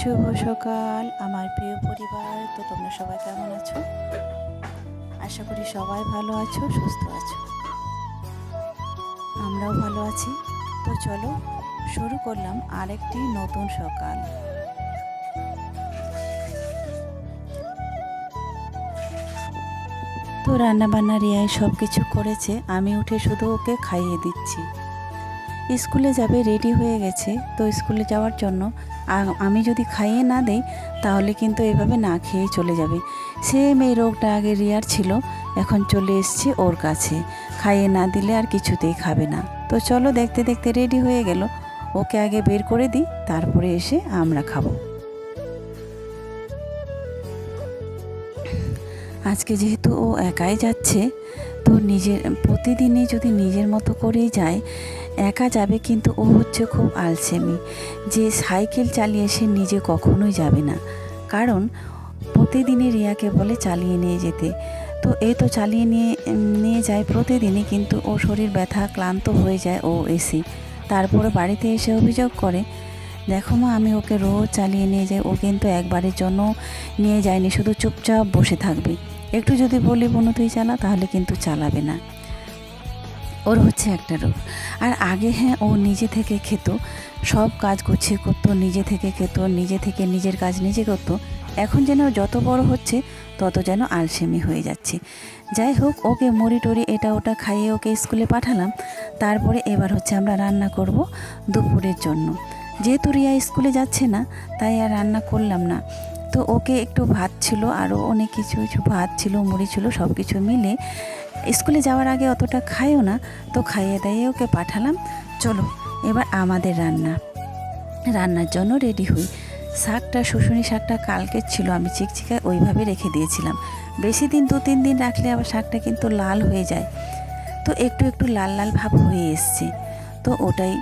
শুভ সকাল, আমার প্রিয় পরিবার। তো তোমরা সবাই কেমন আছো? আশা করি সবাই ভালো আছো, সুস্থ আছো। আমরাও ভালো আছি। তো চলো, শুরু করলাম আরেকটি নতুন সকাল। তো রান্নাবান্না রিয়াই সব কিছু করেছে, আমি উঠে শুধু ওকে খাইয়ে দিচ্ছি। স্কুলে যাবে রেডি হয়ে গেছে। তো স্কুলে যাওয়ার জন্য আমি যদি খাইয়ে না দেই, তাহলে কিন্তু এভাবে না খেয়েই চলে যাবে। সেম এই রোগটা আগে রিয়ার ছিল, এখন চলে এসছে ওর কাছে। খাইয়ে না দিলে আর কিছুতেই খাবে না। তো চলো দেখতে দেখতে রেডি হয়ে গেল। ওকে আগে বের করে দিই, তারপরে এসে আমরা খাব। আজকে যেহেতু ও একাই যাচ্ছে, তো নিজের, প্রতিদিনই যদি নিজের মতো করেই যায় একা যাবে কিন্তু ও হচ্ছে খুব আলসেমি। যে সাইকেল চালিয়ে সে নিজে কখনোই যাবে না। কারণ প্রতিদিনই রিয়াকে বলে চালিয়ে নিয়ে যেতে। তো এই তো চালিয়ে নিয়ে নিয়ে যায় প্রতিদিনই কিন্তু ও শরীর ব্যথা ক্লান্ত হয়ে যায় ও এসে। তারপরে বাড়িতে এসে অভিযোগ করে, দেখো মা, আমি ওকে রোজ চালিয়ে নিয়ে যাই। ও কিন্তু একবারের জন্য নিয়ে যায়নি। শুধু চুপচাপ বসে থাকবে। একটু যদি বলি, বনু, তুই চালা, তাহলে কিন্তু চালাবে না। ওর হচ্ছে একটা রোগ। আর আগে হ্যাঁ ও নিজে থেকে খেত, সব কাজ গুছিয়ে করতো, নিজে থেকে খেত, নিজে থেকে নিজের কাজ নিজে করতো। এখন যেন যত বড় হচ্ছে, তত যেন আলসেমি হয়ে যাচ্ছে। যাই হোক, ওকে মুড়ি টুড়ি এটা ওটা খাইয়ে ওকে স্কুলে পাঠালাম। তারপরে এবার হচ্ছে আমরা রান্না করব দুপুরের জন্য। যেহেতু রিয়া স্কুলে যাচ্ছে না, তাই আর রান্না করলাম না। তো ওকে একটু ভাত ছিল আরও অনেক কিছু কিছু ভাত ছিল, মুড়ি ছিল সব কিছু মিলে স্কুলে যাওয়ার আগে অতটা খাইও না, তো খাইয়ে দাইয়ে ওকে পাঠালাম। চলো, এবার আমাদের রান্না। রান্নার জন্য রেডি হই। শাকটা, শুশুনি শাকটা কালকের ছিল, আমি চিকচিকায় ওইভাবে রেখে দিয়েছিলাম। বেশি দিন, দু তিন দিন রাখলে আবার শাকটা কিন্তু লাল হয়ে যায়। তো একটু একটু লাল লাল ভাব হয়ে এসছে। তো ওটাই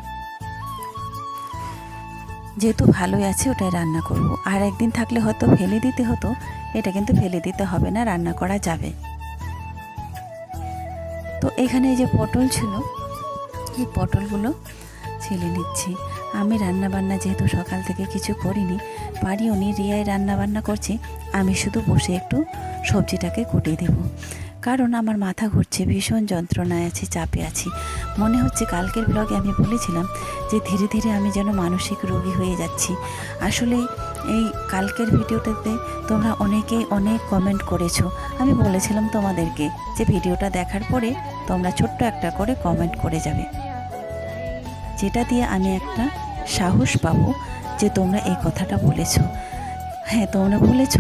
যেহেতু ভালোই আছে, ওটাই রান্না করব। আর একদিন থাকলে হয়তো ফেলে দিতে হতো, এটা কিন্তু ফেলে দিতে হবে না, রান্না করা যাবে। তো এখানে এই যে পটল ছিল, এই পটলগুলো ছেলে নিচ্ছি। আমি রান্না বান্না যেহেতু সকাল থেকে কিছু করিনি পারিও নি রিয়ায় রান্না বান্না করছে, আমি শুধু বসে একটু সবজিটাকে কুটিয়ে দেব। কারণ আমার মাথা ঘুরছে, ভীষণ যন্ত্রণায় আছি, চাপে আছি। মনে হচ্ছে কালকের ব্লগে আমি বলেছিলাম যে ধীরে ধীরে আমি যেন মানসিক রোগী হয়ে যাচ্ছি। আসলে এই কালকের ভিডিওটাতে তোমরা অনেকেই অনেক কমেন্ট করেছ। আমি বলেছিলাম তোমাদেরকে যে ভিডিওটা দেখার পরে তোমরা ছোট্ট একটা করে কমেন্ট করে যাবে। যেটা দিয়ে আমি একটা সাহস পাবো যে তোমরা এই কথাটা বলেছ। হ্যাঁ তোমরা বলেছ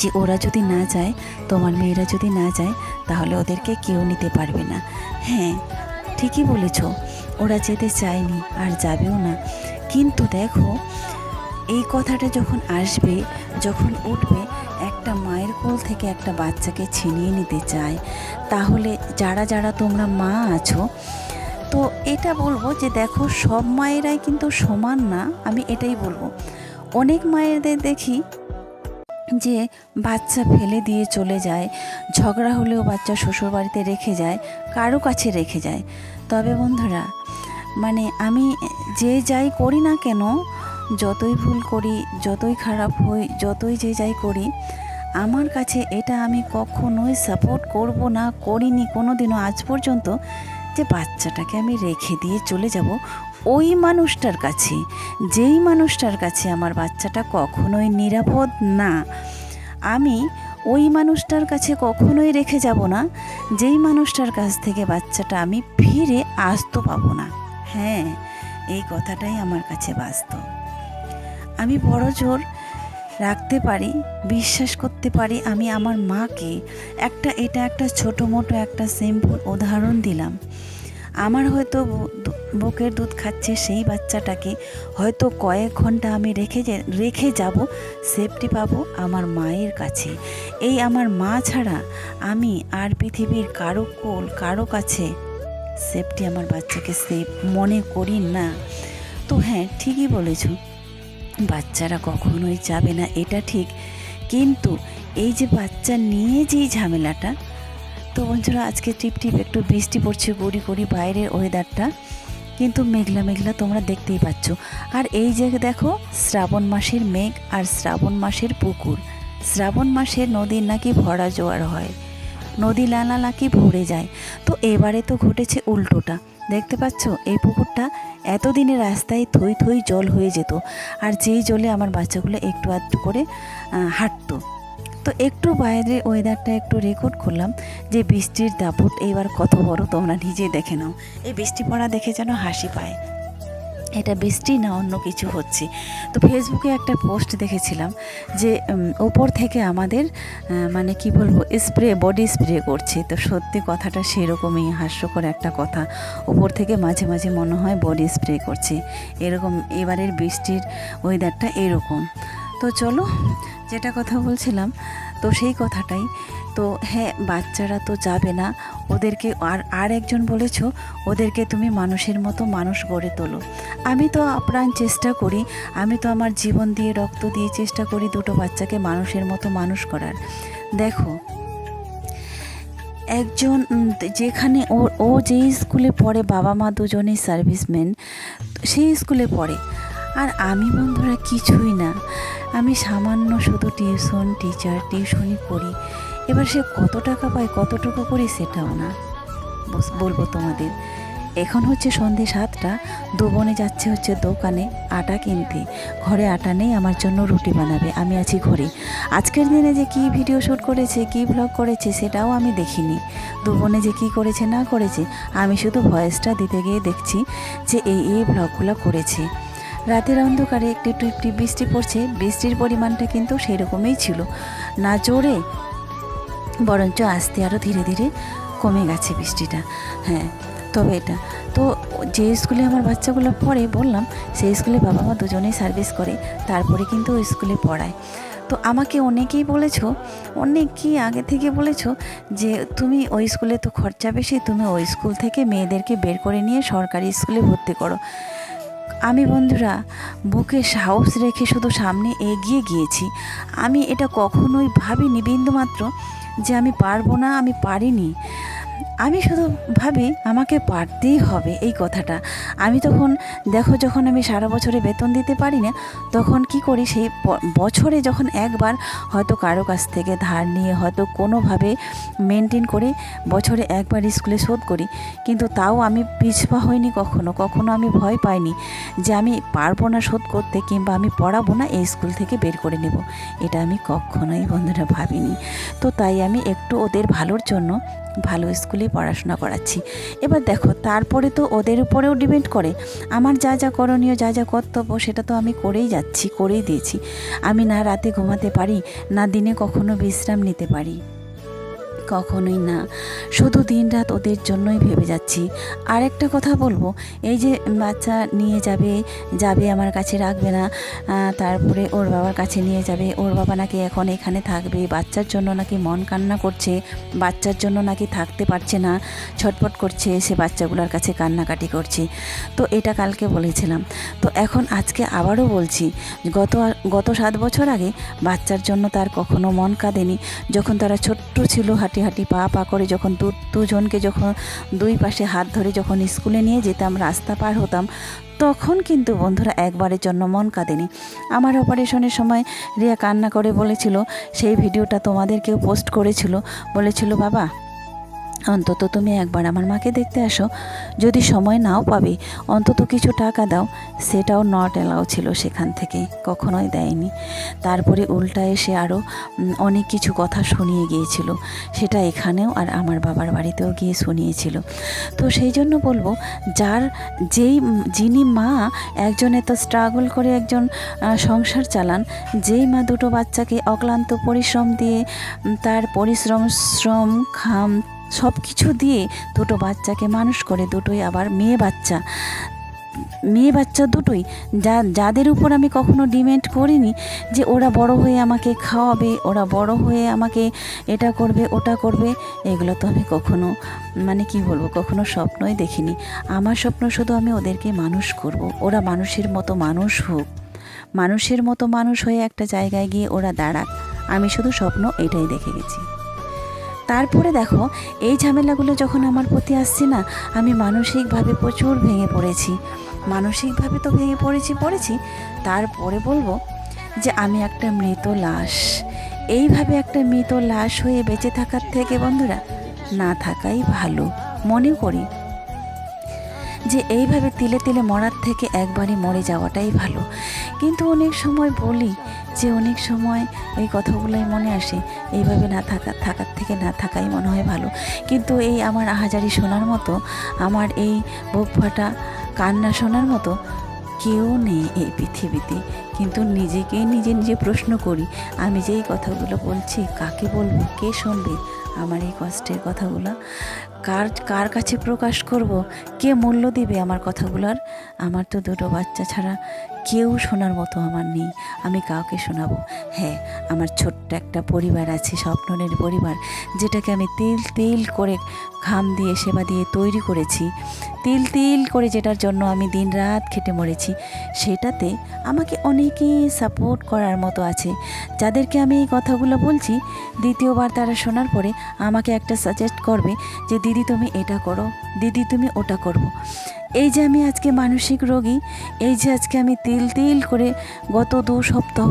যে ওরা যদি না যায়, তোমার মেয়েরা যদি না যায়, তাহলে ওদেরকে কেউ নিতে পারবে না। হ্যাঁ ঠিকই বলেছ। ওরা যেতে চায়নি, আর যাবেও না। কিন্তু দেখো, এই কথাটা যখন আসবে, যখন উঠবে, একটা মায়ের কোল থেকে একটা বাচ্চাকে ছিনিয়ে নিতে চায়। তাহলে যারা যারা তোমরা মা আছো, তো এটা বলব যে দেখো, সব মায়েরাই কিন্তু সমান না, আমি এটাই বলব। অনেক মায়েদের দেখি যে বাচ্চা ফেলে দিয়ে চলে যায়, ঝগড়া হলেও বাচ্চা শ্বশুর বাড়িতে রেখে যায়, কারও কাছে রেখে যায়। তবে বন্ধুরা মানে আমি যে যাই করি না কেন, যতই ভুল করি, যতই খারাপ হই, যতই যে যাই করি, আমার কাছে এটা আমি কখনোই সাপোর্ট করব না, করিনি কোনো দিনও আজ পর্যন্ত যে বাচ্চাটাকে আমি রেখে দিয়ে চলে যাব ওই মানুষটার কাছে, যেই মানুষটার কাছে আমার বাচ্চাটা কখনোই নিরাপদ না। আমি ওই মানুষটার কাছে কখনোই রেখে যাব না, যেই মানুষটার কাছ থেকে বাচ্চাটা আমি ফিরে আসতে পাবো না। হ্যাঁ এই কথাটাই আমার কাছে বাস্তব। আমি বড় জোর রাখতে পারি, বিশ্বাস করতে পারি, আমি আমার মাকে একটা, এটা একটা ছোটো মোটো একটা সিম্পল উদাহরণ দিলাম। আমার হয়তো বুকের দুধ খাচ্ছে সেই বাচ্চাটাকে হয়তো কয়েক ঘণ্টা আমি রেখে রেখে যাব সেফটি পাবো আমার মায়ের কাছে। এই আমার মা ছাড়া আমি আর পৃথিবীর কারও কোল, কারও কাছে সেফটি আমার বাচ্চাকে সেফ মনে করি না। তো হ্যাঁ ঠিকই বলেছ। বাচ্চারা কখনোই যাবে না, এটা ঠিক। কিন্তু এই যে বাচ্চা নিয়ে যেই ঝামেলাটা তো বন্ধুরা, আজকে টিপ টিপ, একটু বৃষ্টি পড়ছে, গড়ি গড়ি বাইরের ওয়েদারটা কিন্তু মেঘলা মেঘলা তোমরা দেখতেই পাচ্ছ। আর এই যে দেখো, শ্রাবণ মাসের মেঘ আর শ্রাবণ মাসের পুকুর। শ্রাবণ মাসে নদীর নাকি ভরা জোয়ার হয়, নদী লালা নাকি ভরে যায়। তো এবারে তো ঘটেছে উল্টোটা। দেখতে পাচ্ছ, এই পুকুরটা এতদিনে রাস্তায় থই থই জল হয়ে যেত। আর যেই জলে আমার বাচ্চাগুলো একটু আধটু করে হাঁটতো। তো একটু বাইরে ওয়েদারটা একটু রেকর্ড করলাম যে বৃষ্টির দাপট এইবার কত বড় তোমরা নিজেই দেখে নাও। এই বৃষ্টি পড়া দেখে যেন হাসি পায়। এটা বৃষ্টি না অন্য কিছু হচ্ছে। তো ফেসবুকে একটা পোস্ট দেখেছিলাম যে ওপর থেকে আমাদের মানে কি বলব স্প্রে বডি স্প্রে করছে। তো সত্যি কথাটা সেরকমই হাস্যকর একটা কথা। ওপর থেকে মাঝে মাঝে মনে হয় বডি স্প্রে করছে। এরকম এবারের বৃষ্টির ওয়েদারটা এরকম। তো চলো, যেটা কথা বলছিলাম, তো সেই কথাটাই। তো হ্যাঁ বাচ্চারা তো যাবে না। ওদেরকে আর আর একজন বলেছ, ওদেরকে তুমি মানুষের মতো মানুষ গড়ে তোলো। আমি তো আপ্রাণ চেষ্টা করি, আমি তো আমার জীবন দিয়ে রক্ত দিয়ে চেষ্টা করি দুটো বাচ্চাকে মানুষের মতো মানুষ করার। দেখো, একজন যেখানে ও ও যেই স্কুলে পড়ে, বাবা মা দুজনেই সার্ভিসম্যান, সেই স্কুলে পড়ে। আর আমি বন্ধুরা কিছুই না। আমি সামান্য শুধু টিউশন টিচার টিউশনই করি এবার সে কত টাকা পায়, কতটুকু করি সেটাও না। বলব তোমাদের, এখন হচ্ছে সন্ধে সাতটা, দু বোনে যাচ্ছে হচ্ছে দোকানে আটা কিনতে। ঘরে আটা নেই, আমার জন্য রুটি বানাবে, আমি আছি ঘরে। আজকের দিনে যে কী ভিডিও শ্যুট করেছে, কী ব্লগ করেছে, সেটাও আমি দেখিনি। দু বোনে যে কী করেছে, না করেছে, আমি শুধু ভয়েসটা দিতে গিয়ে দেখছি যে এই এই ব্লগগুলো করেছে। রাতের অন্ধকারে একটু একটু বৃষ্টি পড়ছে। বৃষ্টির পরিমাণটা কিন্তু সেই রকমই ছিল। না জোরে, বরঞ্চ আস্তে আরও ধীরে ধীরে কমে গেছে বৃষ্টিটা। হ্যাঁ তবে এটা। তো যে স্কুলে আমার বাচ্চাগুলো পড়ে, বললাম, সেই স্কুলে বাবা মা দুজনেই সার্ভিস করে, তারপরে কিন্তু ওই স্কুলে পড়ায়। তো আমাকে অনেকেই বলেছ অনেকেই আগে থেকে বলেছ যে তুমি ওই স্কুলে তো খরচা বেশি, তুমি ওই স্কুল থেকে মেয়েদেরকে বের করে নিয়ে সরকারি স্কুলে ভর্তি করো। আমি বন্ধুরা, বুকে সাহস রেখে শুধু সামনে এগিয়ে গিয়েছি। আমি এটা কখনোই ভাবিনি বিন্দুমাত্র যে আমি পারব না, আমি পারিনি। আমি শুধু ভাবি আমাকে পারতেই হবে এই কথাটা। আমি তখন, দেখো যখন আমি সারা বছরে বেতন দিতে পারি না, তখন কি করি সেই বছরে যখন একবার হয়তো কারও কাছ থেকে ধার নিয়ে হয়তো কোনোভাবে মেনটেন করে বছরে একবার স্কুলে শোধ করি। কিন্তু তাও আমি পিছপা হইনি কখনো কখনো আমি ভয় পাইনি যে আমি পারব না শোধ করতে কিংবা আমি পড়াবো না, এই স্কুল থেকে বের করে নেব। এটা আমি কখনোই বন্ধুরা ভাবিনি। তো তাই আমি একটু ওদের ভালোর জন্য ভালো স্কুলে পড়াশোনা করাচ্ছি। এবার দেখো, তারপরে তো ওদের উপরেও ডিপেন্ড করে। আমার যা যা করণীয়, যা যা কর্তব্য, সেটা তো আমি করেই যাচ্ছি, করেই দিয়েছি। আমি না রাতে ঘুমাতে পারি, না দিনে কখনো বিশ্রাম নিতে পারি। কখনোই না। শুধু দিন রাত ওদের জন্যই ভেবে যাচ্ছি। আর একটা কথা বলব, এই যে বাচ্চা নিয়ে যাবে যাবে আমার কাছে রাখবে না তারপরে ওর বাবার কাছে নিয়ে যাবে, ওর বাবা নাকি এখন এখানে থাকবে, বাচ্চার জন্য নাকি মন কান্না করছে, বাচ্চার জন্য নাকি থাকতে পারছে না ছটপট করছে, সে বাচ্চাগুলোর কাছে কান্নাকাটি করছে। তো এটা কালকে বলেছিলাম। তো এখন আজকে আবারও বলছি, গত গত সাত বছর আগে বাচ্চার জন্য তার কখনো মন কাঁদেনি, যখন তারা ছোট্ট ছিল হাঁটি হাঁটি হাঁটি পা পা করে যখন দু দুজনকে যখন দুই পাশে হাত ধরে যখন স্কুলে নিয়ে যেতাম, রাস্তা পার হতাম, তখন কিন্তু বন্ধুরা একবারের জন্য মন কাঁদেনি। আমার অপারেশনের সময় রিয়া কান্না করে বলেছিল, সেই ভিডিওটা তোমাদেরকেও পোস্ট করেছিল। বলেছিল, বাবা অন্তত তুমি একবার আমার মাকে দেখতে আসো। যদি সময় নাও পাবে, অন্তত কিছু টাকা দাও। সেটাও নট অ্যালাউ ছিল সেখান থেকে, কখনোই দেয়নি। তারপরে উল্টা এসে আরও অনেক কিছু কথা শুনিয়ে গিয়েছিল। সেটা এখানেও আর আমার বাবার বাড়িতেও গিয়ে শুনিয়েছিল। তো সেই জন্য বলব, যার যেই, যিনি মা, একজন এত স্ট্রাগল করে একজন সংসার চালান, যেই মা দুটো বাচ্চাকে অক্লান্ত পরিশ্রম দিয়ে তার পরিশ্রম, শ্রম, খাম সব কিছু দিয়ে দুটো বাচ্চাকে মানুষ করে, দুটোই আবার মেয়ে বাচ্চা। মেয়ে বাচ্চা দুটোই। যা, যাদের উপর আমি কখনো ডিমেন্ড করিনি যে ওরা বড় হয়ে আমাকে খাওয়াবে, ওরা বড় হয়ে আমাকে এটা করবে, ওটা করবে, এগুলো তো আমি কখনো মানে কি বলব, কখনো স্বপ্নই দেখিনি। আমার স্বপ্ন শুধু আমি ওদেরকে মানুষ করব। ওরা মানুষের মতো মানুষ হোক। মানুষের মতো মানুষ হয়ে একটা জায়গায় গিয়ে ওরা দাঁড়াক। আমি শুধু স্বপ্ন এটাই দেখে গেছি। তারপরে দেখো, এই ঝামেলাগুলো যখন আমার প্রতি আসছে না, আমি মানসিকভাবে প্রচুর ভেঙে পড়েছি। মানসিকভাবে তো ভেঙে পড়েছি পড়েছি। তারপরে বলব যে আমি একটা মৃত লাশ। এইভাবে একটা মৃত লাশ হয়ে বেঁচে থাকার থেকে বন্ধুরা, না থাকাই ভালো। মনে করি যে এইভাবে তিলে তিলে মরার থেকে একবারই মরে যাওয়াটাই ভালো। কিন্তু অনেক সময় বলি যে অনেক সময় এই কথাগুলোই মনে আসে এইভাবে না থাকা থাকার থেকে না থাকাই মনে হয় ভালো। কিন্তু এই আমার আহাজারি শোনার মতো, আমার এই বুক ফাটা কান্না শোনার মতো কেউ নেই এই পৃথিবীতে। কিন্তু নিজেকেই নিজে নিজে প্রশ্ন করি, আমি যে এই কথাগুলো বলছি, কাকে বলব, কে শুনবে আমার এই কষ্টের কথাগুলো? কার কার কাছে প্রকাশ করব? কে মূল্য দিবে আমার কথাগুলোর? আমার তো দুটো বাচ্চা ছাড়া কেউ শোনার মতো আমার নেই। আমি কাউকে শোনাবো। হ্যাঁ আমার ছোট্ট একটা পরিবার আছে, স্বপ্ননের পরিবার, যেটাকে আমি তিল তিল করে ঘাম দিয়ে সেবা দিয়ে তৈরি করেছি। তিল তিল করে যেটার জন্য আমি দিন রাত খেটে মরেছি। সেটাতে আমাকে অনেকেই সাপোর্ট করার মতো আছে। যাদেরকে আমি এই কথাগুলো বলছি, দ্বিতীয়বার তারা শোনার পরে আমাকে একটা সাজেস্ট করবে যে, দিদি তুমি এটা করো, দিদি তুমি ওটা করব এই যে আমি আজকে মানসিক রোগী, এই যে আজকে আমি তিল তিল করে গত দু সপ্তাহ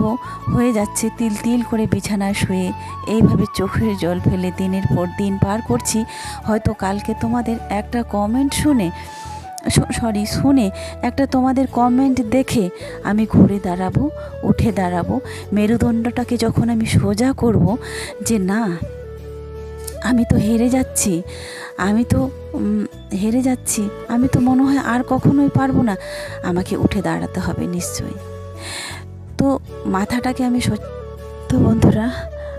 হয়ে যাচ্ছে তিল তিল করে বিছানায় শুয়ে, এইভাবে চোখের জল ফেলে দিনের পর দিন পার করছি। হয়তো কালকে তোমাদের একটা কমেন্ট শুনে সরি শুনে একটা তোমাদের কমেন্ট দেখে আমি ঘুরে দাঁড়াবো, উঠে দাঁড়াবো। মেরুদণ্ডটাকে যখন আমি সোজা করব যে না আমি তো হেরে যাচ্ছি। আমি তো হেরে যাচ্ছি। আমি তো মনে হয় আর কখনোই পারব না। আমাকে উঠে দাঁড়াতে হবে নিশ্চয়ই। তো মাথাটাকে আমি তো বন্ধুরা,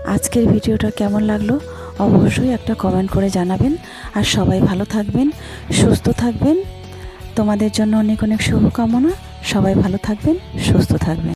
আজকের ভিডিওটা কেমন লাগল অবশ্যই একটা কমেন্ট করে জানাবেন। আর সবাই ভালো থাকবেন, সুস্থ থাকবেন। তোমাদের জন্য অনেক অনেক শুভকামনা। সবাই ভালো থাকবেন, সুস্থ থাকবেন।